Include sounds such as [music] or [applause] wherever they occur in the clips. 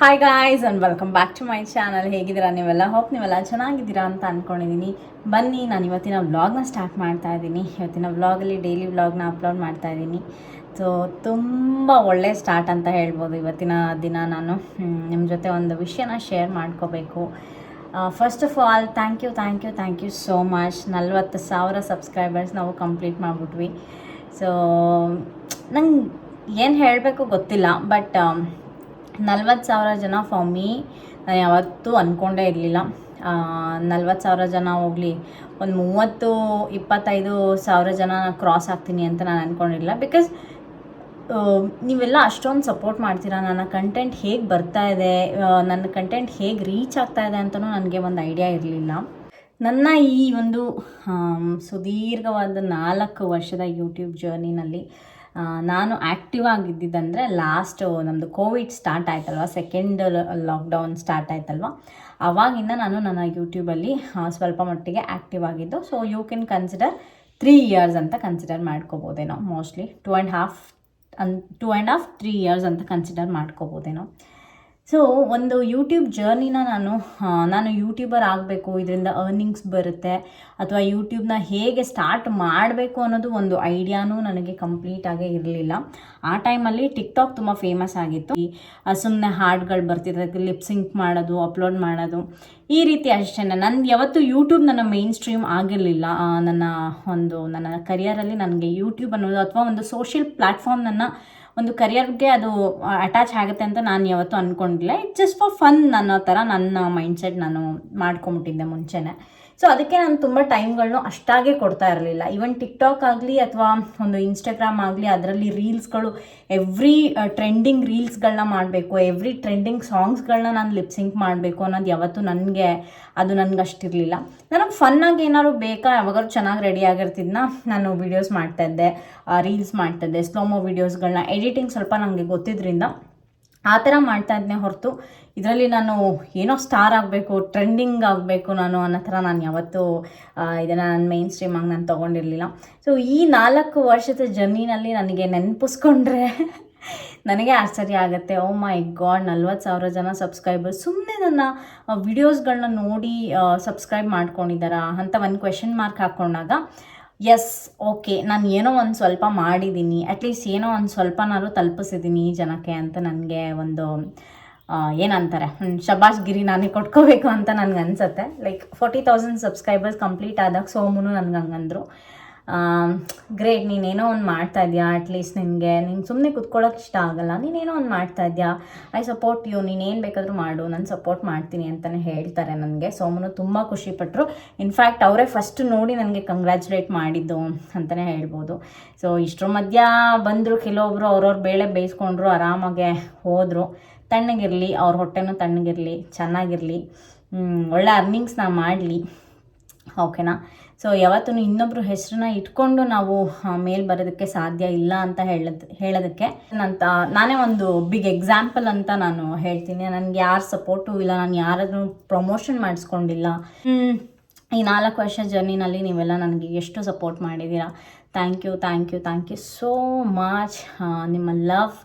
Hi guys and welcome back to my channel ಹೇಗಿದ್ದೀರ ನೀವೆಲ್ಲ? Hope ನೀವೆಲ್ಲ ಚೆನ್ನಾಗಿದ್ದೀರಾ ಅಂತ ಅಂದ್ಕೊಂಡಿದ್ದೀನಿ ಬನ್ನಿ, ನಾನು ಇವತ್ತಿನ ವ್ಲಾಗ್ನ ಸ್ಟಾರ್ಟ್ ಮಾಡ್ತಾ ಇದ್ದೀನಿ. ಇವತ್ತಿನ ವ್ಲಾಗಲ್ಲಿ ಡೈಲಿ ವ್ಲಾಗ್ನ ಅಪ್ಲೋಡ್ ಮಾಡ್ತಾ ಇದ್ದೀನಿ. ಸೊ ತುಂಬ ಒಳ್ಳೆ ಸ್ಟಾರ್ಟ್ ಅಂತ ಹೇಳ್ಬೋದು ಇವತ್ತಿನ ದಿನ ನಾನು. ನಿಮ್ಮ ಜೊತೆ ಒಂದು ವಿಷಯನ ಶೇರ್ ಮಾಡ್ಕೋಬೇಕು. First of all thank you thank you thank you so much ನಲ್ವತ್ತು ಸಾವಿರ ಸಬ್ಸ್ಕ್ರೈಬರ್ಸ್ ನಾವು ಕಂಪ್ಲೀಟ್ ಮಾಡಿಬಿಟ್ವಿ. ಸೊ ನಂಗೆ ಏನು ಹೇಳಬೇಕು ಗೊತ್ತಿಲ್ಲ ಬಟ್ ನಲ್ವತ್ತು ಸಾವಿರ ಜನ ಫಾರ್ ಮೀ ನಾನು ಯಾವತ್ತೂ ಅಂದ್ಕೊಂಡೇ ಇರಲಿಲ್ಲ. ನಲ್ವತ್ತು ಸಾವಿರ ಜನ ಹೋಗಲಿ, ಒಂದು ಮೂವತ್ತು, ಇಪ್ಪತ್ತೈದು ಸಾವಿರ ಜನ ಕ್ರಾಸ್ ಆಗ್ತೀನಿ ಅಂತ ನಾನು ಅಂದ್ಕೊಂಡಿರಲಿಲ್ಲ ಬಿಕಾಸ್ ನೀವೆಲ್ಲ ಅಷ್ಟೊಂದು ಸಪೋರ್ಟ್ ಮಾಡ್ತೀರಾ? ನನ್ನ ಕಂಟೆಂಟ್ ಹೇಗೆ ಬರ್ತಾ ಇದೆ? ನನ್ನ ಕಂಟೆಂಟ್ ಹೇಗೆ ರೀಚ್ ಆಗ್ತಾ ಇದೆ ಅಂತಲೂ ನನಗೆ ಒಂದು ಐಡಿಯಾ ಇರಲಿಲ್ಲ. ನನ್ನ ಈ ಒಂದು ಸುದೀರ್ಘವಾದ ನಾಲ್ಕು ವರ್ಷದ ಯೂಟ್ಯೂಬ್ ಜರ್ನಿನಲ್ಲಿ ನಾನು ಆ್ಯಕ್ಟಿವ್ ಆಗಿದ್ದಿದ್ದಂದರೆ ಲಾಸ್ಟ್ ನಮ್ಮದು ಕೋವಿಡ್ ಸ್ಟಾರ್ಟ್ ಆಯ್ತಲ್ವ? ಸೆಕೆಂಡ್ ಲಾಕ್ಡೌನ್ ಸ್ಟಾರ್ಟ್ ಆಯ್ತಲ್ವ? ಅವಾಗಿಂದ ನಾನು ನನ್ನ ಯೂಟ್ಯೂಬಲ್ಲಿ ಸ್ವಲ್ಪ ಮಟ್ಟಿಗೆ ಆ್ಯಕ್ಟಿವ್ ಆಗಿದ್ದು. So you can consider three years ಅಂತ consider ಮಾಡ್ಕೋಬೋದೇನೋ. Mostly two and half and two and half three years ಅಂತ ಕನ್ಸಿಡರ್ ಮಾಡ್ಕೋಬೋದೇನೋ. ಸೊ ಒಂದು ಯೂಟ್ಯೂಬ್ ಜರ್ನಿನ ನಾನು ನಾನು ಯೂಟ್ಯೂಬರ್ ಆಗಬೇಕು, ಇದರಿಂದ ಅರ್ನಿಂಗ್ಸ್ ಬರುತ್ತೆ, ಅಥವಾ ಯೂಟ್ಯೂಬ್ನ ಹೇಗೆ ಸ್ಟಾರ್ಟ್ ಮಾಡಬೇಕು ಅನ್ನೋದು ಒಂದು ಐಡಿಯಾನೂ ನನಗೆ ಕಂಪ್ಲೀಟಾಗೇ ಇರಲಿಲ್ಲ. ಆ ಟೈಮಲ್ಲಿ ಟಿಕ್ಟಾಕ್ ತುಂಬ ಫೇಮಸ್ ಆಗಿತ್ತು. ಸುಮ್ಮನೆ ಹಾಡುಗಳು ಬರ್ತಿದ್ದಕ್ಕೆ ಲಿಪ್ ಸಿಂಕ್ ಮಾಡೋದು ಅಪ್ಲೋಡ್ ಮಾಡೋದು, ಈ ರೀತಿ ಅಷ್ಟೇ. ನಂದು ಯಾವತ್ತು ಯೂಟ್ಯೂಬ್ ನನ್ನ ಮೇನ್ ಸ್ಟ್ರೀಮ್ ಆಗಿರಲಿಲ್ಲ ನನ್ನ ಒಂದು, ನನ್ನ ಕರಿಯರಲ್ಲಿ ನನಗೆ ಯೂಟ್ಯೂಬ್ ಅನ್ನೋದು ಅಥವಾ ಒಂದು ಸೋಷಿಯಲ್ ಪ್ಲ್ಯಾಟ್ಫಾರ್ಮ್ ನನ್ನ ಒಂದು ಕರಿಯರ್ಗೆ ಅದು ಅಟ್ಯಾಚ್ ಆಗುತ್ತೆ ಅಂತ ನಾನು ಯಾವತ್ತೂ ಅಂದ್ಕೊಂಡಿಲ್ಲ ಇಟ್ ಜಸ್ಟ್ ಫಾರ್ ಫನ್ ಅನ್ನೋ ಥರ ನನ್ನ ಮೈಂಡ್ಸೆಟ್ ನಾನು ಮಾಡ್ಕೊಂಬಿಟ್ಟಿದ್ದೆ ಮುಂಚೆನೇ. ಸೊ ಅದಕ್ಕೆ ನಾನು ತುಂಬ ಟೈಮ್ಗಳನ್ನೂ ಅಷ್ಟಾಗೆ ಕೊಡ್ತಾ ಇರಲಿಲ್ಲ. ಈವನ್ ಟಿಕ್ಟಾಕ್ ಆಗಲಿ ಅಥವಾ ಒಂದು ಇನ್ಸ್ಟಾಗ್ರಾಮ್ ಆಗಲಿ ಅದರಲ್ಲಿ ರೀಲ್ಸ್ಗಳು ಎವ್ರಿ ಟ್ರೆಂಡಿಂಗ್ ರೀಲ್ಸ್ಗಳನ್ನ ಮಾಡಬೇಕು. ಎವ್ರಿ ಟ್ರೆಂಡಿಂಗ್ ಸಾಂಗ್ಸ್ಗಳನ್ನ ನಾನು ಲಿಪ್ಸಿಂಕ್ ಮಾಡಬೇಕು ಅನ್ನೋದು ಯಾವತ್ತೂ ನನಗೆ ಅದು ನನಗೆ ಅಷ್ಟಿರಲಿಲ್ಲ ನನಗೆ ಫನ್ನಾಗಿ ಏನಾದ್ರು ಬೇಕಾ? ಯಾವಾಗಾದ್ರೂ ಚೆನ್ನಾಗಿ ರೆಡಿ ಆಗಿರ್ತಿದ್ನ, ನಾನು ವೀಡಿಯೋಸ್ ಮಾಡ್ತಾಯಿದ್ದೆ ರೀಲ್ಸ್ ಮಾಡ್ತಾಯಿದ್ದೆ ಸ್ಲೋಮೋ ವೀಡಿಯೋಸ್ಗಳನ್ನ ಎಡಿಟಿಂಗ್ ಸ್ವಲ್ಪ ನನಗೆ ಗೊತ್ತಿದ್ದರಿಂದ ಆ ಥರ ಮಾಡ್ತಾ ಇದ್ದೆ ಹೊರತು ಇದರಲ್ಲಿ ನಾನು ಏನೋ ಸ್ಟಾರ್ ಆಗಬೇಕು, ಟ್ರೆಂಡಿಂಗ್ ಆಗಬೇಕು ನಾನು ಅನ್ನೋ ಥರ ನಾನು ಯಾವತ್ತೂ ಇದನ್ನು ನಾನು ಮೈನ್ ಸ್ಟ್ರೀಮಾಗಿ ನಾನು ತೊಗೊಂಡಿರಲಿಲ್ಲ. ಸೊ ಈ ನಾಲ್ಕು ವರ್ಷದ ಜರ್ನಿನಲ್ಲಿ ನನಗೆ ನೆನಪಿಸ್ಕೊಂಡ್ರೆ ನನಗೆ ಆಶ್ಚರ್ಯ ಆಗುತ್ತೆ. ಓ ಮೈ ಗಾಡ್ ನಲ್ವತ್ತು ಸಾವಿರ ಜನ ಸಬ್ಸ್ಕ್ರೈಬರ್ ಸುಮ್ಮನೆ ನನ್ನ ವಿಡಿಯೋಸ್ಗಳನ್ನ ನೋಡಿ ಸಬ್ಸ್ಕ್ರೈಬ್ ಮಾಡ್ಕೊಂಡಿದ್ದಾರಾ ಅಂತ ಒಂದು ಕ್ವೆಶನ್ ಮಾರ್ಕ್ ಹಾಕ್ಕೊಂಡಾಗ ಎಸ್ ಓಕೆ ನಾನು ಏನೋ ಒಂದು ಸ್ವಲ್ಪ ಮಾಡಿದ್ದೀನಿ ಅಟ್ಲೀಸ್ಟ್ ಏನೋ ಒಂದು ಸ್ವಲ್ಪನಾದ್ರೂ ತಲುಪಿಸಿದ್ದೀನಿ ಈ ಜನಕ್ಕೆ ಅಂತ ನನಗೆ ಒಂದು ಏನಂತಾರೆ? ಶಬಾಷ್ ಗಿರಿ ನಾನೇ ಕೊಟ್ಕೋಬೇಕು ಅಂತ ನನಗೆ ಅನ್ಸುತ್ತೆ like forty thousand subscribers complete ಆದಾಗ ಸೋಮುನು ನನಗೆ ಹಂಗಂದ್ರು ಗ್ರೇಟ್ ನೀನೇನೋ ಒಂದು ಮಾಡ್ತಾ ಇದೆಯಾ? ಅಟ್ಲೀಸ್ಟ್ ನಿನಗೆ, ನೀನು ಸುಮ್ಮನೆ ಕುತ್ಕೊಳ್ಳೋಕೆ ಇಷ್ಟ ಆಗಲ್ಲ. ನೀನೇನೋ ಒಂದು ಮಾಡ್ತಾ ಇದೆಯಾ? ಐ ಸಪೋರ್ಟ್ ಯು ನೀನೇನು ಬೇಕಾದರೂ ಮಾಡು. ನಾನು ಸಪೋರ್ಟ್ ಮಾಡ್ತೀನಿ ಅಂತಲೇ ಹೇಳ್ತಾರೆ ನನಗೆ. ಸೋಮನು ತುಂಬ ಖುಷಿಪಟ್ಟರು ಇನ್ಫ್ಯಾಕ್ಟ್ ಅವರೇ ಫಸ್ಟ್ ನೋಡಿ ನನಗೆ ಕಂಗ್ರ್ಯಾಚುಲೇಟ್ ಮಾಡಿದ್ದು ಅಂತಲೇ ಹೇಳ್ಬೋದು. ಸೊ ಇಷ್ಟರ ಮಧ್ಯ ಬಂದರು ಕೆಲವೊಬ್ಬರು ಅವ್ರವ್ರ ಬೇಳೆ ಬೇಯಿಸ್ಕೊಂಡ್ರು, ಆರಾಮಾಗೆ ಹೋದರು. ತಣ್ಣಗಿರಲಿ, ಅವ್ರ ಹೊಟ್ಟೆನೂ ತಣ್ಣಗಿರಲಿ, ಚೆನ್ನಾಗಿರಲಿ. ಒಳ್ಳೆ ಅರ್ನಿಂಗ್ಸ್ನ ಮಾಡಲಿ. ಓಕೆನಾ ಸೊ ಯಾವತ್ತೂ ಇನ್ನೊಬ್ರು ಹೆಸರನ್ನ ಇಟ್ಕೊಂಡು ನಾವು ಮೇಲ್ ಬರೋದಕ್ಕೆ ಸಾಧ್ಯ ಇಲ್ಲ ಅಂತ ಹೇಳದ್, ಹೇಳೋದಕ್ಕೆ. ನಂತ, ನಾನೇ ಒಂದು ಬಿಗ್ ಎಕ್ಸಾಂಪಲ್ ಅಂತ ನಾನು ಹೇಳ್ತೀನಿ. ನನಗೆ ಯಾರು ಸಪೋರ್ಟು ಇಲ್ಲ, ನಾನು ಯಾರಾದ್ರೂ ಪ್ರಮೋಷನ್ ಮಾಡಿಸ್ಕೊಂಡಿಲ್ಲ. ಈ ನಾಲ್ಕು ವರ್ಷ ಜರ್ನಿನಲ್ಲಿ ನೀವೆಲ್ಲ ನನಗೆ ಎಷ್ಟು ಸಪೋರ್ಟ್ ಮಾಡಿದ್ದೀರಾ thank you thank you thank you so much ನಿಮ್ಮ ಲವ್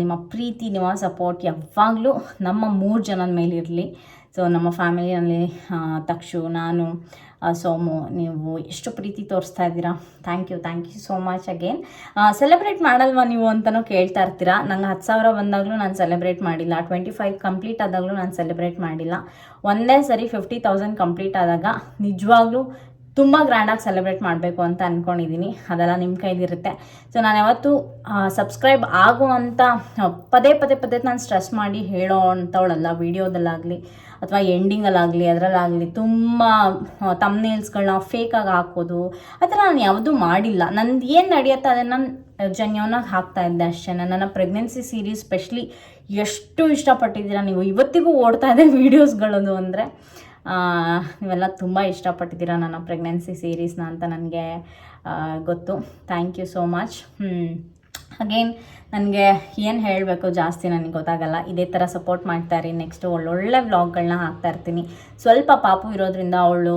ನಿಮ್ಮ ಪ್ರೀತಿ, ನಿಮ್ಮ ಸಪೋರ್ಟ್ ಯಾವಾಗಲೂ ನಮ್ಮ ಮೂರು ಜನದ ಮೇಲಿರಲಿ. ಸೊ ನಮ್ಮ ಫ್ಯಾಮಿಲಿಯಲ್ಲಿ ತಕ್ಷು, ನಾನು ಸೋಮು, ನೀವು ಎಷ್ಟು ಪ್ರೀತಿ ತೋರಿಸ್ತಾ ಇದ್ದೀರಾ? Thank you thank you so much again celebrate ಮಾಡಲ್ವಾ ನೀವು ಅಂತಲೂ ಕೇಳ್ತಾ ಇರ್ತೀರಾ? ನಂಗೆ ಹತ್ತು ಸಾವಿರ ಬಂದಾಗಲೂ ನಾನು ಸೆಲೆಬ್ರೇಟ್ ಮಾಡಿಲ್ಲ. ಟ್ವೆಂಟಿ ಫೈವ್ ಕಂಪ್ಲೀಟ್ ಆದಾಗಲೂ ನಾನು ಸೆಲೆಬ್ರೇಟ್ ಮಾಡಿಲ್ಲ. ಒಂದೇ ಸರಿ ಫಿಫ್ಟಿ ತೌಸಂಡ್ ಕಂಪ್ಲೀಟ್ ಆದಾಗ ನಿಜವಾಗ್ಲೂ ತುಂಬ ಗ್ರ್ಯಾಂಡಾಗಿ ಸೆಲೆಬ್ರೇಟ್ ಮಾಡಬೇಕು ಅಂತ ಅಂದ್ಕೊಂಡಿದ್ದೀನಿ ಅದೆಲ್ಲ ನಿಮ್ಮ ಕೈಲಿರುತ್ತೆ. ಸೊ ನಾನು ಯಾವತ್ತೂ ಸಬ್ಸ್ಕ್ರೈಬ್ ಆಗುವಂಥ ಪದೇ ಪದೇ ಪದೇ ನಾನು ಸ್ಟ್ರೆಸ್ ಮಾಡಿ ಹೇಳೋ ಅಂಥವಳಲ್ಲ ವೀಡಿಯೋದಲ್ಲಾಗಲಿ ಅಥವಾ ಎಂಡಿಂಗಲ್ಲಾಗಲಿ, ಅದರಲ್ಲಾಗಲಿ ತುಂಬ ತಮ್ನೇಲ್ಸ್ಗಳನ್ನ ಫೇಕಾಗಿ ಹಾಕೋದು, ಆ ಥರ ನಾನು ಯಾವುದೂ ಮಾಡಿಲ್ಲ. ನಂದು ಏನು ನಡೆಯುತ್ತೆ ಅದನ್ನು ಜನ್ಯವನಾಗಿ ಹಾಕ್ತಾ ಇದ್ದೆ ಅಷ್ಟೇ. ನನ್ನ ಪ್ರೆಗ್ನೆನ್ಸಿ ಸೀರೀಸ್ ಸ್ಪೆಷಲಿ ಎಷ್ಟು ಇಷ್ಟಪಟ್ಟಿದ್ದೀರಾ ನೀವು? ಇವತ್ತಿಗೂ ಓಡ್ತಾ ಇದೆ ವೀಡಿಯೋಸ್ಗಳದು ಅಂದರೆ ನೀವೆಲ್ಲ ತುಂಬ ಇಷ್ಟಪಟ್ಟಿದ್ದೀರಾ ನನ್ನ ಪ್ರೆಗ್ನೆನ್ಸಿ ಸೀರೀಸ್ನ ಅಂತ ನನಗೆ ಗೊತ್ತು. Thank you so much again ನನಗೆ ಏನು ಹೇಳಬೇಕು ಜಾಸ್ತಿ ನನಗೆ ಗೊತ್ತಾಗಲ್ಲ. ಇದೇ ಥರ ಸಪೋರ್ಟ್ ಮಾಡ್ತಾಯಿರಿ ನೆಕ್ಸ್ಟು ಒಳ್ಳೊಳ್ಳೆ ವ್ಲಾಗ್ಗಳನ್ನ ಹಾಕ್ತಾ ಇರ್ತೀನಿ. ಸ್ವಲ್ಪ ಪಾಪು ಇರೋದ್ರಿಂದ ಅವಳು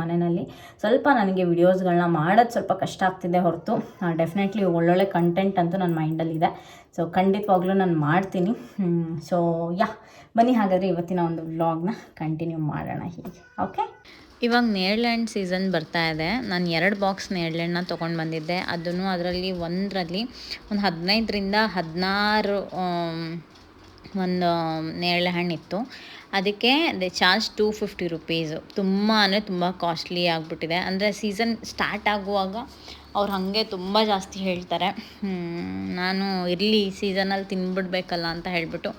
ಮನೆಯಲ್ಲಿ ಸ್ವಲ್ಪ ನನಗೆ ವಿಡಿಯೋಸ್ಗಳನ್ನ ಮಾಡೋದು ಸ್ವಲ್ಪ ಕಷ್ಟ ಆಗ್ತಿದೆ ಹೊರತು. ಡೆಫಿನೆಟ್ಲಿ ಒಳ್ಳೊಳ್ಳೆ ಕಂಟೆಂಟ್ ಅಂತೂ ನನ್ನ ಮೈಂಡಲ್ಲಿದೆ ಸೊ ಖಂಡಿತವಾಗ್ಲೂ ನಾನು ಮಾಡ್ತೀನಿ. ಸೊ ಯಾ ಬನ್ನಿ ಹಾಗಾದರೆ ಇವತ್ತಿನ ಒಂದು ವ್ಲಾಗ್ನ ಕಂಟಿನ್ಯೂ ಮಾಡೋಣ ಹೀಗೆ. ಓಕೆ ಇವಾಗ ನೇರ್ಲ್ಯಾಂಡ್ ಸೀಸನ್ ಬರ್ತಾ ಇದೆ. ನಾನು ಎರಡು ಬಾಕ್ಸ್ ನೇರ್ಲ್ಯಾಂಡ್ನ ತೊಗೊಂಡು ಬಂದಿದ್ದೆ. ಅದನ್ನು ಅದರಲ್ಲಿ ಒಂದರಲ್ಲಿ ಒಂದು ಹದಿನೈದರಿಂದ ಹದಿನಾರು ಒಂದು ನೇರಳೆ ಹಣ್ಣಿತ್ತು ಅದಕ್ಕೆ the charge two fifty rupees ತುಂಬ ಅಂದರೆ ತುಂಬ ಕಾಸ್ಟ್ಲಿ ಆಗಿಬಿಟ್ಟಿದೆ. ಅಂದರೆ ಸೀಸನ್ ಸ್ಟಾರ್ಟ್ ಆಗುವಾಗ ಅವ್ರು ಹಾಗೆ ತುಂಬ ಜಾಸ್ತಿ ಹೇಳ್ತಾರೆ. ನಾನು ಇರಲಿ ಸೀಸನಲ್ಲಿ ತಿನ್ಬಿಡ್ಬೇಕಲ್ಲ ಅಂತ ಹೇಳಿಬಿಟ್ಟು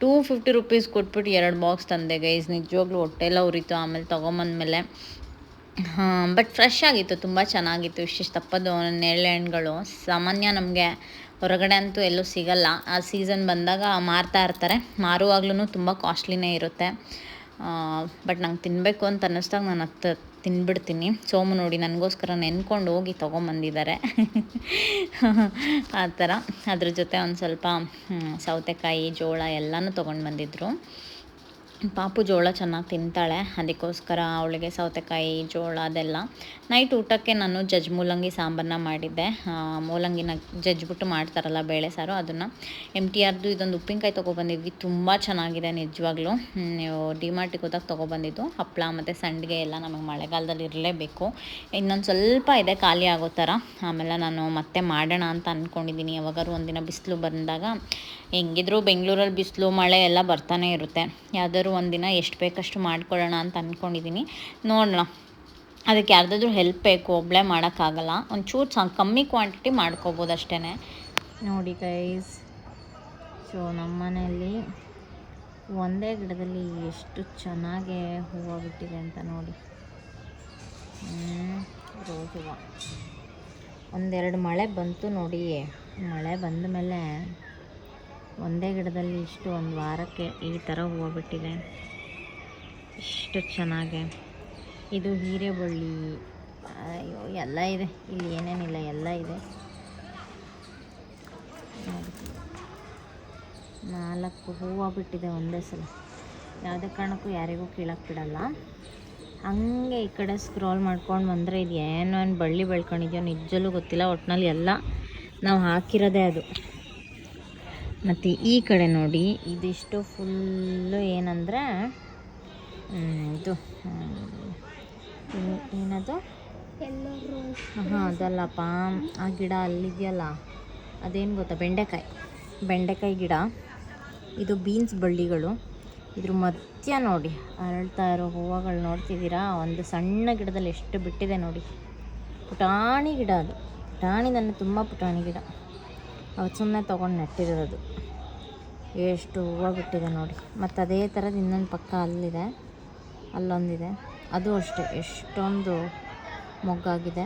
ಟೂ ಫಿಫ್ಟಿ ರುಪೀಸ್ ಕೊಟ್ಬಿಟ್ಟು ಎರಡು ಬಾಕ್ಸ್ ತಂದೆ ಗೈಸ್ ನಿಜವಾಗ್ಲೂ ಹೊಟ್ಟೆಲ್ಲ ಉರಿತು ಆಮೇಲೆ ತೊಗೊಂಬಂದ್ಮೇಲೆ. ಬಟ್ ಫ್ರೆಶ್ ಆಗಿತ್ತು, ತುಂಬ ಚೆನ್ನಾಗಿತ್ತು. ಇಷ್ಟಿಷ್ಟು ತಪ್ಪದು ನೇರಳೆ ಹಣ್ಣುಗಳು ಸಾಮಾನ್ಯ ನಮಗೆ ಹೊರಗಡೆ ಅಂತೂ ಎಲ್ಲೂ ಸಿಗಲ್ಲ. ಆ ಸೀಸನ್ ಬಂದಾಗ ಮಾರ್ತಾ ಇರ್ತಾರೆ. ಮಾರುವಾಗ್ಲೂ ತುಂಬ ಕಾಸ್ಟ್ಲಿನೇ ಇರುತ್ತೆ. ಬಟ್ ನಂಗೆ ತಿನ್ನಬೇಕು ಅಂತ ಅನ್ನಿಸ್ದಾಗ ನಾನು ಹತ್ತು ತಿನ್ಬಿಡ್ತೀನಿ ಸೋಮು ನೋಡಿ ನನಗೋಸ್ಕರ ನೆನ್ಕೊಂಡು ಹೋಗಿ ತೊಗೊಂಬಂದಿದ್ದಾರೆ. ಆ ಥರ. ಅದ್ರ ಜೊತೆ ಒಂದು ಸ್ವಲ್ಪ ಸೌತೆಕಾಯಿ, ಜೋಳ ಎಲ್ಲನೂ ತೊಗೊಂಡು ಬಂದಿದ್ರು. ಪಾಪು ಜೋಳ ಚೆನ್ನಾಗಿ ತಿಂತಾಳೆ, ಅದಕ್ಕೋಸ್ಕರ ಅವಳಿಗೆ ಸೌತೆಕಾಯಿ ಜೋಳ ಅದೆಲ್ಲ. ನೈಟ್ ಊಟಕ್ಕೆ ನಾನು ಜಜ್ ಮೂಲಂಗಿ ಸಾಂಬಾರನ್ನ ಮಾಡಿದ್ದೆ. ಮೂಲಂಗಿನ ಜಜ್ಬಿಟ್ಟು ಮಾಡ್ತಾರಲ್ಲ ಬೇಳೆ ಸಾರು, ಅದನ್ನು ಎಂ ಟಿ ಆರ್ದು ಇದೊಂದು ಉಪ್ಪಿನಕಾಯಿ ತೊಗೊಬಂದಿದ್ವಿ. ತುಂಬ ಚೆನ್ನಾಗಿದೆ ನಿಜವಾಗ್ಲೂ. ನೀವು ನೀವು ಡಿಮಾರ್ಟಿಗೆ ಹೋದಾಗ ತೊಗೊಬಂದಿದ್ದು. ಹಪ್ಪಳ ಮತ್ತು ಸಂಡಿಗೆ ಎಲ್ಲ ನಮಗೆ ಮಳೆಗಾಲದಲ್ಲಿ ಇರಲೇಬೇಕು. ಇನ್ನೊಂದು ಸ್ವಲ್ಪ ಇದೆ, ಖಾಲಿ ಆಗೋ ಥರ. ಆಮೇಲೆ ನಾನು ಮತ್ತೆ ಮಾಡೋಣ ಅಂತ ಅಂದ್ಕೊಂಡಿದ್ದೀನಿ ಯಾವಾಗಾದ್ರು ಒಂದಿನ ಬಿಸಿಲು ಬಂದಾಗ, ಹೆಂಗಿದ್ರು ಬೆಂಗಳೂರಲ್ಲಿ ಬಿಸಿಲು, ಮಳೆ ಎಲ್ಲ ಬರ್ತಾನೆ ಇರುತ್ತೆ. ಯಾವ್ದಾದ್ರು ಒಂದಿನ ಎಷ್ಟು ಬೇಕಷ್ಟು ಮಾಡ್ಕೊಳ್ಳೋಣ ಅಂತ ಅಂದ್ಕೊಂಡಿದ್ದೀನಿ ನೋಡೋಣ. ಅದಕ್ಕೆ ಯಾರ್ದಾದ್ರೂ ಹೆಲ್ಪ್ ಬೇಕು ಒಬ್ಬಳೆ ಮಾಡೋಕ್ಕಾಗಲ್ಲ. ಒಂಚೂರು ಸಹ ಕಮ್ಮಿ ಕ್ವಾಂಟಿಟಿ ಮಾಡ್ಕೋಬೋದು ಅಷ್ಟೇ ನೋಡಿ ಗೈಸ್ ಸೊ ನಮ್ಮ ಮನೆಯಲ್ಲಿ ಒಂದೇ ಗಿಡದಲ್ಲಿ ಎಷ್ಟು ಚೆನ್ನಾಗಿ ಹೂವು ಬಿಟ್ಟಿದೆ ಅಂತ ನೋಡಿ. ರೋಸ್ ಹೂವು. ಒಂದೆರಡು ಮಳೆ ಬಂತು ನೋಡಿ. ಮಳೆ ಬಂದ ಮೇಲೆ ಒಂದೇ ಗಿಡದಲ್ಲಿ ಇಷ್ಟು ಒಂದು ವಾರಕ್ಕೆ ಈ ಥರ ಹೂವು ಬಿಟ್ಟಿದೆ. ಇಷ್ಟು ಚೆನ್ನಾಗೆ. ಇದು ಹೀರೆಬಳ್ಳಿ. ಅಯ್ಯೋ, ಎಲ್ಲ ಇದೆ. ಇಲ್ಲಿ ಏನೇನಿಲ್ಲ, ಎಲ್ಲ ಇದೆ. ನಾಲ್ಕು ಹೂವು ಬಿಟ್ಟಿದೆ ಒಂದೇ ಸಲ. ಯಾವುದೇ ಕಾರಣಕ್ಕೂ ಯಾರಿಗೂ ಕೀಳಕ್ಕೆ ಬಿಡಲ್ಲ. ಹಂಗೆ ಈ ಕಡೆ ಸ್ಕ್ರಾಲ್ ಮಾಡ್ಕೊಂಡು ಬಂದರೆ ಇದು ಏನೋ ಏನು ಬಳ್ಳಿ ಬೆಳ್ಕೊಂಡಿದ್ಯೋ ನಿಜಲ್ಲೂ ಗೊತ್ತಿಲ್ಲ. ಒಟ್ಟಿನಲ್ಲಿ ಎಲ್ಲ ನಾವು ಹಾಕಿರೋದೇ ಅದು. ಮತ್ತು ಈ ಕಡೆ ನೋಡಿ, ಇದಿಷ್ಟು ಫುಲ್ಲು ಏನಂದರೆ ಇದು ಏನದು? ಹಾಂ ಅದಲ್ಲಪ್ಪ ಆ ಗಿಡ ಅಲ್ಲಿದೆಯಲ್ಲ, ಅದೇನು ಗೊತ್ತಾ, ಬೆಂಡೆಕಾಯಿ ಬೆಂಡೆಕಾಯಿ ಗಿಡ. ಇದು ಬೀನ್ಸ್ ಬಳ್ಳಿಗಳು. ಇದ್ರ ಮಧ್ಯ ನೋಡಿ, ಅರಳ್ತಾ ಇರೋ ಹೂವುಗಳು ನೋಡ್ತಿದ್ದೀರಾ? ಒಂದು ಸಣ್ಣ ಗಿಡದಲ್ಲಿ ಎಷ್ಟು ಬಿಟ್ಟಿದೆ ನೋಡಿ. ಪುಟಾಣಿ ಗಿಡ ಅದು. ಪುಟಾಣಿ ನನ್ನ ತುಂಬ ಪುಟಾಣಿ ಗಿಡ. ಅವತ್ತು ಸುಮ್ಮನೆ ತೊಗೊಂಡು ನೆಟ್ಟಿರೋದು. ಎಷ್ಟು ಹೂವು ಬಿಟ್ಟಿದೆ ನೋಡಿ. ಮತ್ತು ಅದೇ ಥರದ್ದು ಇನ್ನೊಂದು ಪಕ್ಕ ಅಲ್ಲಿದೆ. ಅಲ್ಲೊಂದಿದೆ. ಅದು ಅಷ್ಟೇ. ಎಷ್ಟೊಂದು ಮೊಗ್ಗಾಗಿದೆ.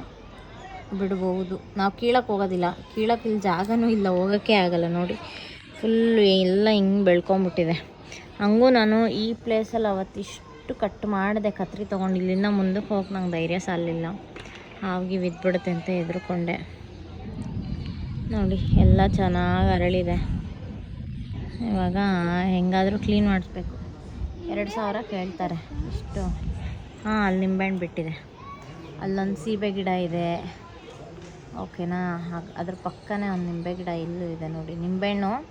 ಬಿಡ್ಬೋದು. ನಾವು ಕೀಳಕ್ಕೆ ಹೋಗೋದಿಲ್ಲ. ಕೀಳಕ್ಕೆ ಇಲ್ಲಿ ಜಾಗನೂ ಇಲ್ಲ. ಹೋಗೋಕ್ಕೆ ಆಗಲ್ಲ ನೋಡಿ. ಫುಲ್ಲು ಎಲ್ಲ ಹಿಂಗೆ ಬೆಳ್ಕೊಂಬಿಟ್ಟಿದೆ. ಹಂಗೂ ನಾನು ಈ ಪ್ಲೇಸಲ್ಲಿ ಅವತ್ತಿಷ್ಟು ಕಟ್ ಮಾಡಿದೆ. ಕತ್ರಿ ತೊಗೊಂಡು ಇಲ್ಲಿಂದ ಮುಂದಕ್ಕೆ ಹೋಗಿ ನಂಗೆ ಧೈರ್ಯ ಸಾಲಿಲ್ಲ ಹಾಗೆ ಬಿದ್ದುಬಿಡುತ್ತೆ ಅಂತ ಹೆದ್ರುಕೊಂಡೆ ನೋಡಿ, ಎಲ್ಲ ಚೆನ್ನಾಗಿ ಅರಳಿದೆ. ಇವಾಗ ಹೆಂಗಾದರೂ ಕ್ಲೀನ್ ಮಾಡಿಸ್ಬೇಕು. ಎರಡು ಸಾವಿರ ಕೇಳ್ತಾರೆ. ಇಷ್ಟು. ಹಾಂ, ಅಲ್ಲಿ ನಿಂಬೆಹಣ್ಣು ಬಿಟ್ಟಿದೆ. ಅಲ್ಲೊಂದು ಸೀಬೆ ಗಿಡ ಇದೆ. ಓಕೆನಾ? ಅದ್ರ ಪಕ್ಕನೇ ಒಂದು ನಿಂಬೆ ಗಿಡ ಇಲ್ಲೂ ಇದೆ ನೋಡಿ. ನಿಂಬೆಹಣ್ಣು,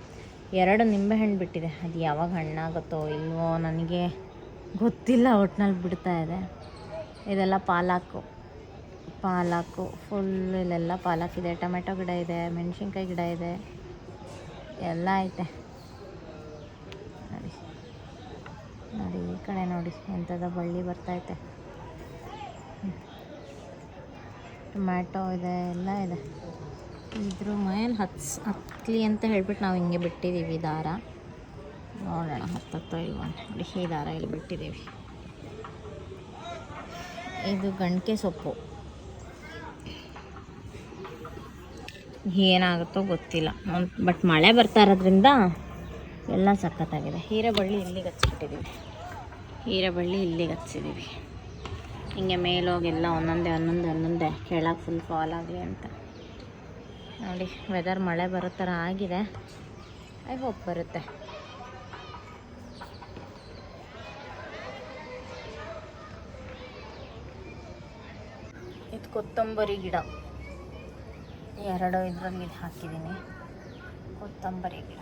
ಎರಡು ನಿಂಬೆಹಣ್ಣು ಬಿಟ್ಟಿದೆ. ಅದು ಯಾವಾಗ ಹಣ್ಣಾಗುತ್ತೋ ಇಲ್ವೋ ನನಗೆ ಗೊತ್ತಿಲ್ಲ, ಒಟ್ನಲ್ಲಿ ಬಿಡ್ತಾ ಇದೆ. ಇದೆಲ್ಲ ಪಾಲಾಕು. ಪಾಲಾಕು ಫುಲ್ ಇಲ್ಲೆಲ್ಲ ಪಾಲಕ್ ಇದೆ. ಟೊಮೆಟೊ ಗಿಡ ಇದೆ, ಮೆಣಸಿನ್ಕಾಯಿ ಗಿಡ ಇದೆ. ಎಲ್ಲ ಐತೆ. ನೋಡಿ. ನೋಡಿ, ಈ ಕಡೆ ನೋಡಿ, ಎಂಥದ ಬಳ್ಳಿ ಬರ್ತೈತೆ ಟೊಮ್ಯಾಟೊ ಇದೆ, ಎಲ್ಲ ಇದೆ. ಇದ್ರ ಮೇಲೆ ಹತ್ಸ್ ಹತ್ತಲಿ ಅಂತ ಹೇಳ್ಬಿಟ್ಟು ನಾವು ಹಿಂಗೆ ಬಿಟ್ಟಿದ್ದೀವಿ ದಾರ. ನೋಡೋಣ, ಹತ್ತತ್ತೋ ಇಲ್ವ ನೋಡಿ, ಈ ದಾರ ಇಲ್ಲಿ ಬಿಟ್ಟಿದ್ದೀವಿ ಇದು ಗಂಟೆ ಸೊಪ್ಪು. ಏನಾಗುತ್ತೋ ಗೊತ್ತಿಲ್ಲ. ಬಟ್ ಮಳೆ ಬರ್ತಾ ಇರೋದ್ರಿಂದ ಎಲ್ಲ ಸಖತ್ತಾಗಿದೆ. ಹೀರೆಬಳ್ಳಿ ಇಲ್ಲಿಗೆ ಹಚ್ಬಿಟ್ಟಿದ್ದೀವಿ ಹೀರೆಬಳ್ಳಿ ಇಲ್ಲಿಗೆ ಹಚ್ಚಿದ್ದೀವಿ ಹಿಂಗೆ ಮೇಲೋಗೆಲ್ಲ ಒಂದೊಂದೇ ಒಂದೊಂದೇ ಒಂದೊಂದೇ ಕೆಳಗೆ ಫುಲ್ ಫಾಲ್ ಆಗಲಿ ಅಂತ. ನೋಡಿ ವೆದರ್ ಮಳೆ ಬರೋ ಥರ ಆಗಿದೆ. ಐ ಹೋಪ್ ಬರುತ್ತೆ. ಇದು ಕೊತ್ತಂಬರಿ ಗಿಡ. ಎರಡು ಇದರಲ್ಲಿ ಹಾಕಿದ್ದೀನಿ. ಕೊತ್ತಂಬರಿ ಕೊತ್ತಂಬರಿ ಗಿಡ.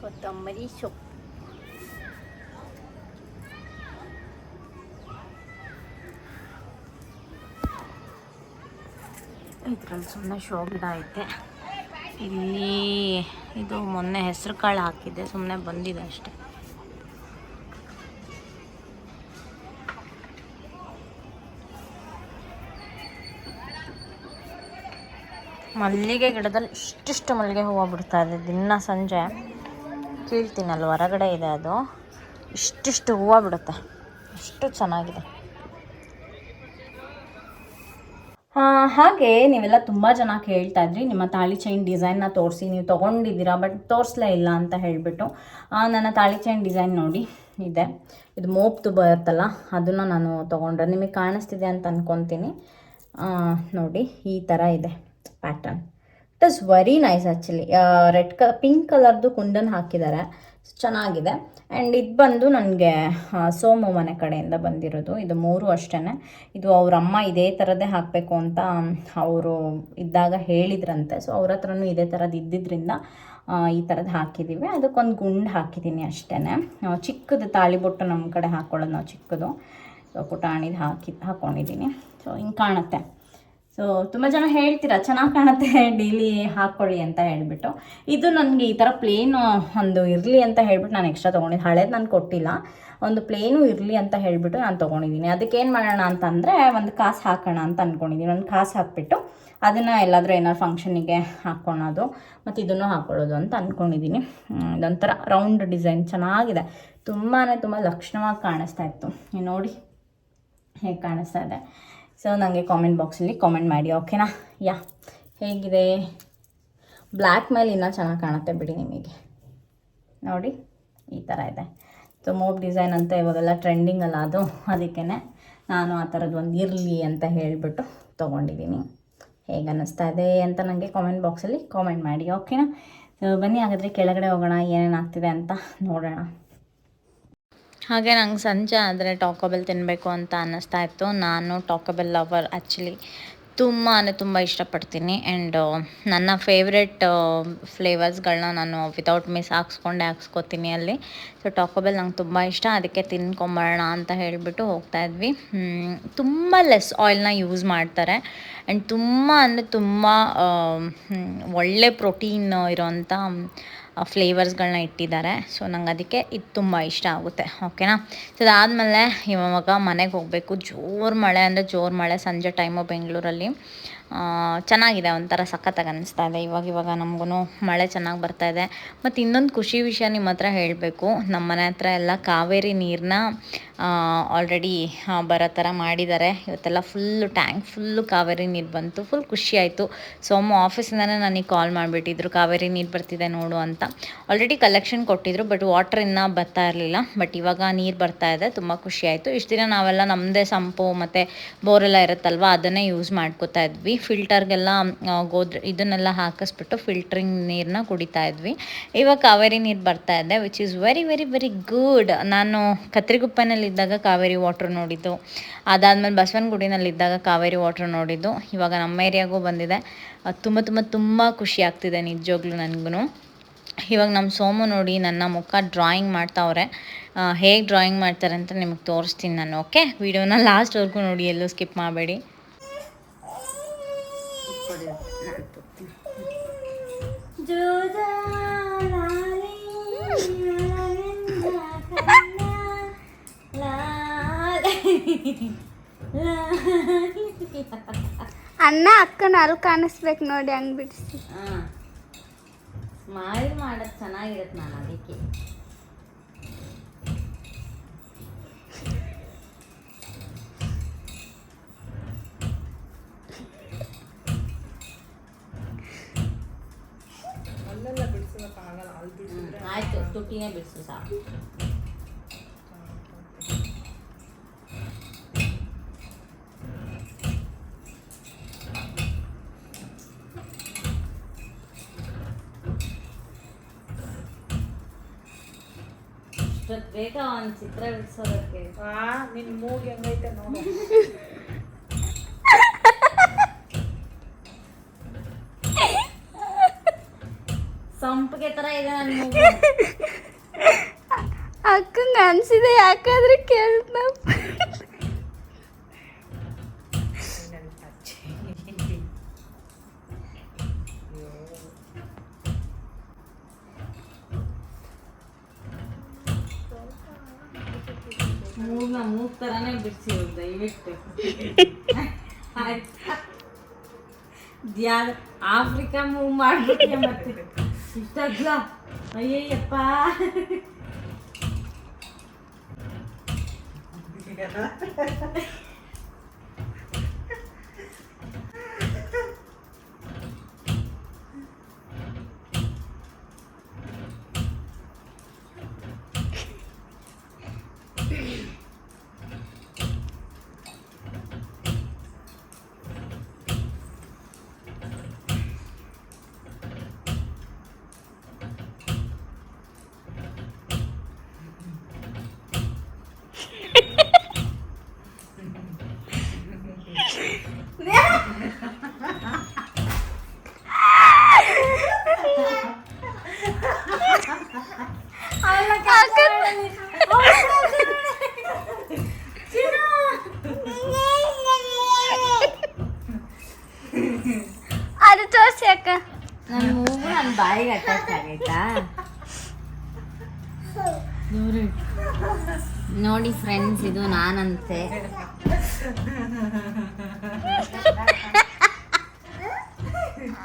ಕೊತ್ತಂಬರಿ ಸೊಪ್ಪು. ಇದರಲ್ಲಿ ಸುಮ್ಮನೆ ಶೋ ಗಿಡ ಐತೆ. ಇಲ್ಲಿ ಇದು ಮೊನ್ನೆ ಹೆಸರು ಕಾಳು ಹಾಕಿದ್ದೆ ಸುಮ್ಮನೆ ಬಂದಿದೆ ಅಷ್ಟೆ. ಮಲ್ಲಿಗೆ ಗಿಡದಲ್ಲಿ ಇಷ್ಟಿಷ್ಟು ಮಲ್ಲಿಗೆ ಹೂವು ಬಿಡ್ತಾ ಇದೆ. ದಿನ ಸಂಜೆ ಕೀಳ್ತೀನಲ್ಲ ಹೊರಗಡೆ ಇದೆ ಅದು. ಇಷ್ಟಿಷ್ಟು ಹೂವು ಬಿಡುತ್ತೆ. ಅಷ್ಟು ಚೆನ್ನಾಗಿದೆ. ಹಾಗೆ ನೀವೆಲ್ಲ ತುಂಬ ಜನ ಕೇಳ್ತಾ ಇದ್ರಿ. ನಿಮ್ಮ ತಾಳಿ ಚೈನ್ ಡಿಸೈನ್ನ ತೋರಿಸಿ ನೀವು ತೊಗೊಂಡಿದ್ದೀರಾ ಬಟ್ ತೋರಿಸ್ಲೇ ಇಲ್ಲ ಅಂತ ಹೇಳಿಬಿಟ್ಟು. ನನ್ನ ತಾಳಿ ಚೈನ್ ಡಿಸೈನ್ ನೋಡಿ, ಇದೆ. ಇದು ಮೋಪ್ದು ಬರುತ್ತಲ್ಲ, ಅದನ್ನು ನಾನು ತೊಗೊಂಡ್ರೆ ನಿಮಗೆ ಕಾಣಿಸ್ತಿದೆ ಅಂತ ಅಂದ್ಕೊತೀನಿ ನೋಡಿ, ಈ ಥರ ಇದೆ. Pattern it is very nice actually red ಕ ಪಿಂಕ್ ಕಲರ್ದು ಕುಂದನ್ ಹಾಕಿದ್ದಾರೆ. ಚೆನ್ನಾಗಿದೆ. ಆ್ಯಂಡ್ ಇದು ಬಂದು ನನಗೆ ಸೋಮು ಮನೆ ಕಡೆಯಿಂದ ಬಂದಿರೋದು. ಇದು ಮೂರು ಅಷ್ಟೇ ಇದು ಅವ್ರ ಅಮ್ಮ ಇದೇ ಥರದ್ದೇ ಹಾಕಬೇಕು ಅಂತ ಅವರು ಇದ್ದಾಗ ಹೇಳಿದ್ರಂತೆ. ಸೊ ಅವ್ರ ಹತ್ರನೂ ಇದೇ ಥರದ್ದು ಇದ್ದಿದ್ದರಿಂದ ಈ ಥರದ್ದು ಹಾಕಿದ್ದೀವಿ ಅದಕ್ಕೊಂದು ಗುಂಡು ಹಾಕಿದ್ದೀನಿ ಅಷ್ಟೇ ಚಿಕ್ಕದು ತಾಳಿಬೊಟ್ಟು ನಮ್ಮ ಕಡೆ ಹಾಕ್ಕೊಳ್ಳೋದು ನಾವು ಚಿಕ್ಕದು. ಸೊ ಪುಟಾಣಿದು ಹಾಕಿ ಹಾಕ್ಕೊಂಡಿದ್ದೀನಿ ಸೊ ಹಿಂಗೆ ಕಾಣುತ್ತೆ. ಸೊ ತುಂಬ ಜನ ಹೇಳ್ತೀರಾ, ಚೆನ್ನಾಗಿ ಕಾಣುತ್ತೆ ಡೈಲಿ ಹಾಕ್ಕೊಳ್ಳಿ ಅಂತ ಹೇಳಿಬಿಟ್ಟು. ಇದು ನನಗೆ ಈ ಥರ ಪ್ಲೇನ್ ಒಂದು ಇರಲಿ ಅಂತ ಹೇಳ್ಬಿಟ್ಟು ನಾನು ಎಕ್ಸ್ಟ್ರಾ ತೊಗೊಂಡಿದ್ದು ಹಳೇದು ನಾನು ಕೊಟ್ಟಿಲ್ಲ. ಒಂದು ಪ್ಲೇನು ಇರಲಿ ಅಂತ ಹೇಳಿಬಿಟ್ಟು ನಾನು ತೊಗೊಂಡಿದ್ದೀನಿ ಅದಕ್ಕೆ ಏನು ಮಾಡೋಣ ಅಂತಂದರೆ, ಒಂದು ಕಾಸು ಹಾಕೋಣ ಅಂತ ಅಂದ್ಕೊಂಡಿದ್ದೀನಿ ಒಂದು ಕಾಸು ಹಾಕ್ಬಿಟ್ಟು ಅದನ್ನು ಎಲ್ಲಾದರೂ ಏನಾದ್ರು ಫಂಕ್ಷನಿಗೆ ಹಾಕ್ಕೊಳೋದು ಮತ್ತು ಇದನ್ನು ಹಾಕ್ಕೊಳ್ಳೋದು ಅಂತ ಅಂದ್ಕೊಂಡಿದ್ದೀನಿ ಇದೊಂಥರ ರೌಂಡ್ ಡಿಸೈನ್ ಚೆನ್ನಾಗಿದೆ. ತುಂಬಾ ತುಂಬ ಲಕ್ಷಣವಾಗಿ ಕಾಣಿಸ್ತಾ ಇತ್ತು. ನೋಡಿ ಹೇಗೆ ಕಾಣಿಸ್ತಾ ಇದೆ. ಸೊ ನನಗೆ ಕಾಮೆಂಟ್ ಬಾಕ್ಸಲ್ಲಿ ಕಾಮೆಂಟ್ ಮಾಡಿ ಓಕೆನಾ ಯಾ. ಹೇಗಿದೆ? ಬ್ಲ್ಯಾಕ್ ಮೇಲೆ ಇನ್ನೂ ಚೆನ್ನಾಗಿ ಕಾಣುತ್ತೆ ಬಿಡಿ ನಿಮಗೆ. ನೋಡಿ, ಈ ಥರ ಇದೆ. ಸೊ ಮೋಬ್ ಡಿಸೈನ್ ಅಂತ ಇವಾಗೆಲ್ಲ ಟ್ರೆಂಡಿಂಗ್ ಅಲ್ಲ ಅದು. ಅದಕ್ಕೇ ನಾನು ಆ ಥರದ್ದು ಒಂದು ಇರಲಿ ಅಂತ ಹೇಳಿಬಿಟ್ಟು ತೊಗೊಂಡಿದ್ದೀನಿ ಹೇಗೆ ಅನ್ನಿಸ್ತಾ ಇದೆ ಅಂತ ನನಗೆ ಕಾಮೆಂಟ್ ಬಾಕ್ಸಲ್ಲಿ ಕಾಮೆಂಟ್ ಮಾಡಿ ಓಕೆನಾ ಸೊ ಬನ್ನಿ, ಹಾಗಾದರೆ ಕೆಳಗಡೆ ಹೋಗೋಣ ಏನೇನಾಗ್ತಿದೆ ಅಂತ ನೋಡೋಣ. ಹಾಗೆ ನಂಗೆ ಸಂಜೆ ಆದರೆ ಟಾಕೋಬೆಲ್ ತಿನ್ನಬೇಕು ಅಂತ ಅನ್ನಿಸ್ತಾ ಇತ್ತು. ನಾನು ಟಾಕೋಬೆಲ್ ಲವರ್ ಆ್ಯಕ್ಚುಲಿ ತುಂಬ ಅಂದರೆ ತುಂಬ ಇಷ್ಟಪಡ್ತೀನಿ. ಆ್ಯಂಡ್, ನನ್ನ ಫೇವ್ರೆಟ್ ಫ್ಲೇವರ್ಸ್ಗಳನ್ನ ನಾನು ವಿತೌಟ್ ಮಿಸ್ ಹಾಕ್ಸ್ಕೊಂಡೆ ಹಾಕ್ಸ್ಕೊತೀನಿ ಅಲ್ಲಿ. ಸೊ, ಟಾಕೋಬೆಲ್ ನಂಗೆ ತುಂಬ ಇಷ್ಟ. ಅದಕ್ಕೆ ತಿನ್ಕೊಂಬರೋಣ ಅಂತ ಹೇಳಿಬಿಟ್ಟು ಹೋಗ್ತಾ ಇದ್ವಿ. ತುಂಬ ಲೆಸ್ ಆಯಿಲ್ನ ಯೂಸ್ ಮಾಡ್ತಾರೆ. ಆ್ಯಂಡ್ ತುಂಬ ಅಂದರೆ ತುಂಬ ಒಳ್ಳೆ ಪ್ರೋಟೀನ್ ಇರೋಂಥ ಫ್ಲೇವರ್ಸ್ಗಳನ್ನ ಇಟ್ಟಿದ್ದಾರೆ. ಸೊ ನಂಗೆ ಅದಕ್ಕೆ ಇದು ತುಂಬ ಇಷ್ಟ ಆಗುತ್ತೆ. ಓಕೆನಾ ಸೊ ಅದಾದಮೇಲೆ ಇವಾಗ ಮನೆಗೆ ಹೋಗಬೇಕು. ಜೋರು ಮಳೆ ಅಂದರೆ ಜೋರು ಮಳೆ ಸಂಜೆ ಟೈಮು ಬೆಂಗಳೂರಲ್ಲಿ. ಚೆನ್ನಾಗಿದೆ ಒಂಥರ ಸಖತ್ತಾಗಿ ಅನ್ನಿಸ್ತಾ ಇದೆ. ಇವಾಗ ಇವಾಗ ನಮಗೂ ಮಳೆ ಚೆನ್ನಾಗಿ ಬರ್ತಾ ಇದೆ. ಮತ್ತು ಇನ್ನೊಂದು ಖುಷಿ ವಿಷಯ ನಿಮ್ಮ ಹತ್ರ ಹೇಳಬೇಕು. ನಮ್ಮ ಮನೆ ಹತ್ರ ಎಲ್ಲ ಕಾವೇರಿ ನೀರನ್ನ ಆಲ್ರೆಡಿ ಬರೋ ಥರ ಮಾಡಿದ್ದಾರೆ. ಇವತ್ತೆಲ್ಲ ಫುಲ್ಲು ಟ್ಯಾಂಕ್ ಫುಲ್ಲು ಕಾವೇರಿ ನೀರು ಬಂತು ಫುಲ್ ಖುಷಿ ಆಯಿತು. ಸೋಮು ಆಫೀಸಿಂದನೇ ನನಗೆ ಕಾಲ್ ಮಾಡಿಬಿಟ್ಟಿದ್ರು, ಕಾವೇರಿ ನೀರು ಬರ್ತಿದೆ ನೋಡು ಅಂತ. ಆಲ್ರೆಡಿ ಕಲೆಕ್ಷನ್ ಕೊಟ್ಟಿದ್ರು ಬಟ್ ವಾಟರ್ ಇನ್ನೂ ಬರ್ತಾ ಇರಲಿಲ್ಲ. ಬಟ್ ಇವಾಗ ನೀರು ಬರ್ತಾ ಇದೆ, ತುಂಬ ಖುಷಿ ಆಯಿತು. ಇಷ್ಟು ದಿನ ನಾವೆಲ್ಲ ನಮ್ಮದೇ ಸಂಪು ಮತ್ತು ಬೋರೆಲ್ಲ ಇರುತ್ತಲ್ವ, ಅದನ್ನೇ ಯೂಸ್ ಮಾಡ್ಕೋತಾ ಇದ್ವಿ. ಫಿಲ್ಟರ್ಗೆಲ್ಲ ಗೋದ್ರ, ಇದನ್ನೆಲ್ಲ ಹಾಕಿಸ್ಬಿಟ್ಟು ಫಿಲ್ಟ್ರಿಂಗ್ ನೀರನ್ನ ಕುಡಿತಾ ಇದ್ವಿ. ಇವಾಗ ಕಾವೇರಿ ನೀರು ಬರ್ತಾ ಇದೆ which is very very very good ನಾನು ಕತ್ರಿಗುಪ್ಪೆನಲ್ಲಿದ್ದಾಗ ಕಾವೇರಿ ವಾಟ್ರ್ ನೋಡಿದ್ದು. ಅದಾದಮೇಲೆ ಬಸವನಗುಡಿನಲ್ಲಿದ್ದಾಗ ಕಾವೇರಿ ವಾಟ್ರ್ ನೋಡಿದ್ದು. ಇವಾಗ ನಮ್ಮ ಏರಿಯಾಗೂ ಬಂದಿದೆ. ತುಂಬ ತುಂಬ ತುಂಬ ಖುಷಿ ಆಗ್ತಿದೆ ನಿಜವಾಗ್ಲೂ ನನಗೂ ಇವಾಗ ನಮ್ಮ ಸೋಮು ನೋಡಿ ನನ್ನ ಮುಖ ಡ್ರಾಯಿಂಗ್ ಮಾಡ್ತಾವ್ರೆ. ಹೇಗೆ ಡ್ರಾಯಿಂಗ್ ಮಾಡ್ತಾರೆ ಅಂತ ನಿಮಗೆ ತೋರಿಸ್ತೀನಿ ನಾನು ಓಕೆ ವಿಡಿಯೋನ ಲಾಸ್ಟ್ವರೆಗೂ ನೋಡಿ, ಎಲ್ಲೂ ಸ್ಕಿಪ್ ಮಾಡಬೇಡಿ. [laughs] ಅಣ್ಣ ಅಕ್ಕನ ಅಲ್ಲಿ ಕಾಣಿಸ್ಬೇಕು ನೋಡಿ ಹಂಗ್ ಬಿಡಿಸಿ. ಸ್ಮೈಲ್ ಮಾಡೋದು ಚೆನ್ನಾಗಿರುತ್ತೆ ನಾನು ಅದಕ್ಕೆ. ಆಯ್ತು ತುಟಿನೇ ಬಿಡಿಸು ಸಾಕು. ಇಷ್ಟೊತ್ತು ಬೇಕಾ ಒಂದು ಚಿತ್ರ ಬಿಡಿಸೋದಕ್ಕೆ ನಿನ್ ಮೂಗ್ ಹೆಂಗೈತೆ ನೋಡು ಸಂಪಿಗೆ ತರ ಇದೆ ನನ್ನ ಮೂಗು ಅಕ್ಕಂಗೆ ಅನ್ಸಿದೆ ಯಾಕಾದ್ರೆ ಕೇಳ್ದ ಮೂಗ್ನ ಮೂಗ್ ತರಾನೇ ಬಿಡಿಸಿ [laughs] ದಯವಿಟ್ಟು [laughs] ಆಯ್ತಾ ದ್ಯಾದ ಆಫ್ರಿಕಾ ಮೂವ್ ಮಾಡ್ಬಿಟ್ಟೆ ಮತ್ತೆ ಇಷ್ಟಲ್ಲ ಅಯ್ಯಯ್ಯಪ್ಪ ಅದು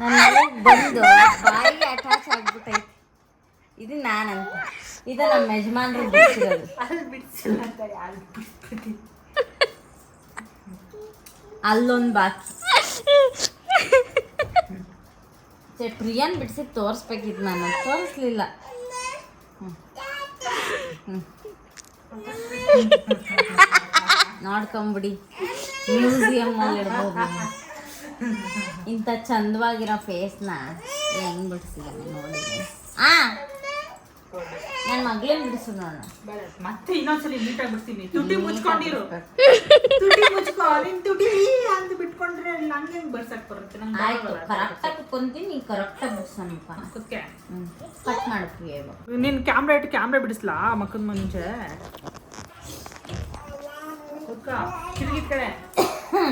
ನನ್ನ ಬಂದು ಬಾಯಿಗೆ ಅಟ್ಯಾಚ್ ಆಗ್ಬಿಟ್ಟೈತೆ ಇದು ನಾನಂತ. ಇದು ನಮ್ಮ ಯಜಮಾನ್ರು ಬಿಡಿಸಿರೋದು ಅಲ್ಲೊಂದು ಬಾಕಿ. ಪ್ರಿಯನ್ ಬಿಡಿಸಿ ತೋರಿಸ್ಬೇಕಿತ್ತು ನಾನು. ತೋರಿಸ್ಲಿಲ್ಲ. ಹ್ಮ್. ನೋಡ್ಕೊಂಬಿಡಿ. ಮ್ಯೂಸಿಯಂ ಅಲ್ಲಿ ಇಡ್ಬೋದು ಇಂಥ ಚಂದವಾಗಿರೋ ಫೇಸ್ನ ಹೆಂಗ್ ಬಿಡಿಸಿದಾನೆ ನೋಡಿ. ಆ ನನ್ನ ಮಗಳೇನು ಬಿಡಿಸು ಬೇಡ ಮತ್ತೆ ಇನ್ನೊಂದ್ಸಲಿ ನೀಟಾಗಿ ಬಿಡ್ತೀನಿ. ತುಟಿ ಮುಚ್ಕೊಂಡಿರು. ತುಟಿ ಮುಚ್ಕೋ ನಿನ್ ತುಟಿ ಅಂತ ಬಿಟ್ಕೊಂಡ್ರೆ ನಂಗೆ ಹೆಂಗ್ ಬರ್ಸಕ್ ಬರುತ್ತೆ? ನಂಗೆ ಆಯ್ತು ಕರೆಕ್ಟಾಗಿ ಕುತ್ಕೊಂತೀನಿ ನೀ ಕರೆಕ್ಟಾಗಿ ಬಿಡ್ಸೋಣಪ್ಪ. ಕುತ್ಕೆ ಕಟ್ ಮಾಡ್ತೀವಿ ನಿನ್ ಕ್ಯಾಮ್ರಾ ಇಟ್ಟು ಕ್ಯಾಮ್ರಾ ಬಿಡಿಸ್ಲಾ ಮಕ್ಕದ ಮುಂಚೆ? ಕುತ್ಕ ಕಿಟಕಿ ಕಡೆ ಹ್ಞೂ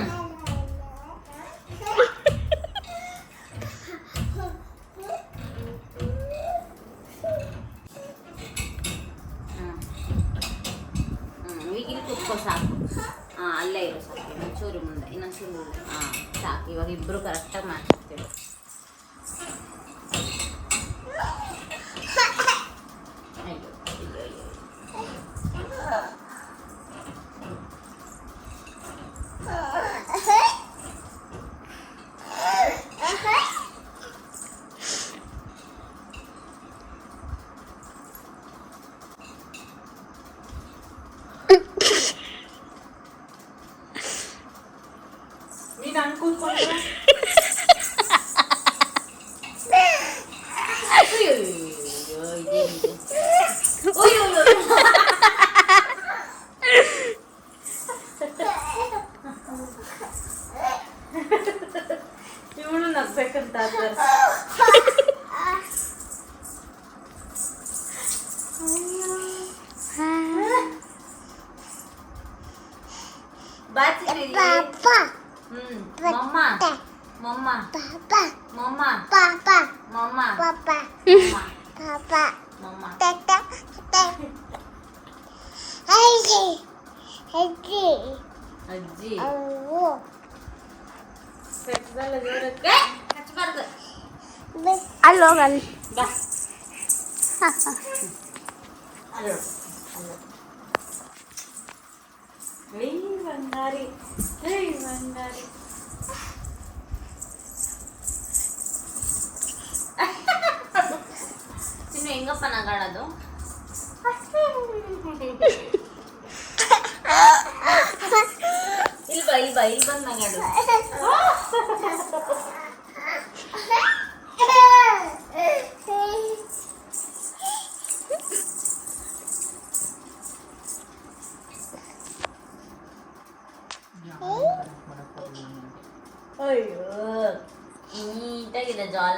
ಈಗ ಇಲ್ಲಿ ಕುತ್ಕೋ ಸಾಕು ಹಾಂ ಅಲ್ಲೇ ಇರು ಸಾಕು ಇನ್ನೊಂಚೂರು ಮುಂದೆ ಇನ್ನೊಂಚೂರು ಮುಂದೆ ಹಾಂ ಸಾಕು ಇವಾಗ ಇಬ್ಬರು ಕರೆಕ್ಟಾಗಿ ಮಾಡ್ತಿರ್ತೀವಿ na second daughters. ಬಾ. ಬಂಗಾರಿ ಬಂಗಾರಿ ಇನ್ನು ಹೆಂಗಪ್ಪ ನಗಾಡೋದು? ಇಲ್ಲಿ ಬಾ ಇಲ್ಲಿ ಬಾ ಇಲ್ಲಿ [laughs] ಬಂದು ನಗಾಡು ಅಯ್ಯೋ ನೀಟಾಗಿದೆ ಜಾಲ